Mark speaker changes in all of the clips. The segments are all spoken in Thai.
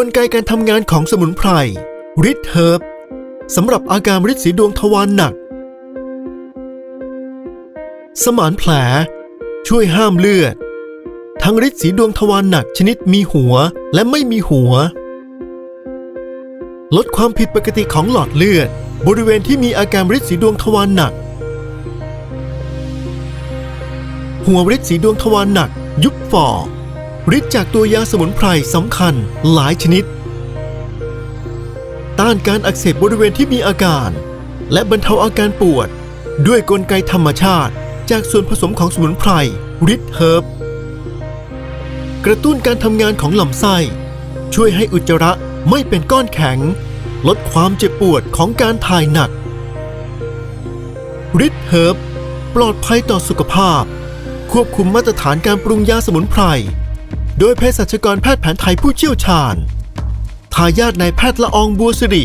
Speaker 1: กลไกการทำงานของสมุนไพรฤทธิ์เฮิร์บสำหรับอาการฤทธิ์สีดวงทวารหนัก สมานแผล ช่วยห้ามเลือด ทั้งฤทธิ์สีดวงทวารหนักชนิดมีหัวและไม่มีหัว ลดความผิดปกติของหลอดเลือด บริเวณที่มีอาการฤทธิ์สีดวงทวารหนัก หัวฤทธิ์สีดวงทวารหนัก ยุบฝ่อ ฤทธิ์จากตัวยาสมุนไพรสำคัญหลายชนิด ต้านการอักเสบบริเวณที่มีอาการ และบรรเทาอาการปวด ด้วยกลไกธรรมชาติ จากส่วนผสมของสมุนไพรฤทธิ์เฮิร์บกระตุ้นการทำงานของลำไส้ ช่วยให้อุจจาระไม่เป็นก้อนแข็ง ลดความเจ็บปวดของการถ่ายหนักฤทธิ์เฮิร์บปลอดภัยต่อสุขภาพ ควบคุมมาตรฐานการปรุงยาสมุนไพร โดยเภสัชกรแพทย์แผนไทยผู้เชี่ยวชาญ ทายาทนายแพทย์ละอองบัวสิริ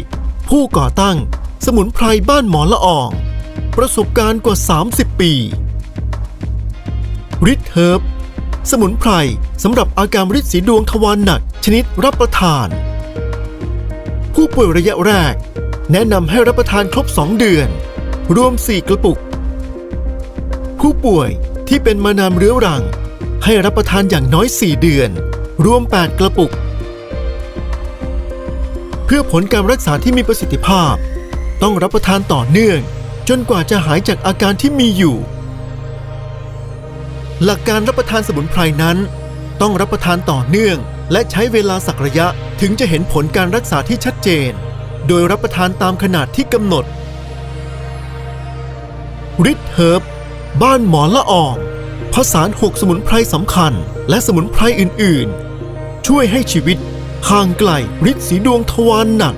Speaker 1: ผู้ก่อตั้ง สมุนไพรบ้านหมอละออง ประสบการณ์กว่า 30 ปีฤทธิ์เฮิร์บสมุนไพรสำหรับอาการฤทธิ์สีดวงทวารหนักชนิดรับประทาน ผู้ป่วยระยะแรก แนะนำให้รับประทานครบ 2 เดือน รวม 4 กระปุก ผู้ป่วยที่เป็นมานามเรื้อรัง ให้รับประทานอย่างน้อย 4 เดือน รวม 8 กระปุก เพื่อผลการรักษาที่มีประสิทธิภาพ ต้องรับประทานต่อเนื่อง จนกว่าจะหายจากอาการที่มีอยู่ หลักการรับประทานสมุนไพรนั้น ต้องรับประทานต่อเนื่อง และใช้เวลาสักระยะถึงจะเห็นผลการรักษาที่ชัดเจน โดยรับประทานตามขนาดที่กำหนดฤทธิ์เฮิร์บบ้านหมอละออง ผสาน6สมุนไพรสำคัญ และสมุนไพรอื่น ๆ ช่วยให้ชีวิตห่างไกลฤทธิ์สีดวงทวารหนัก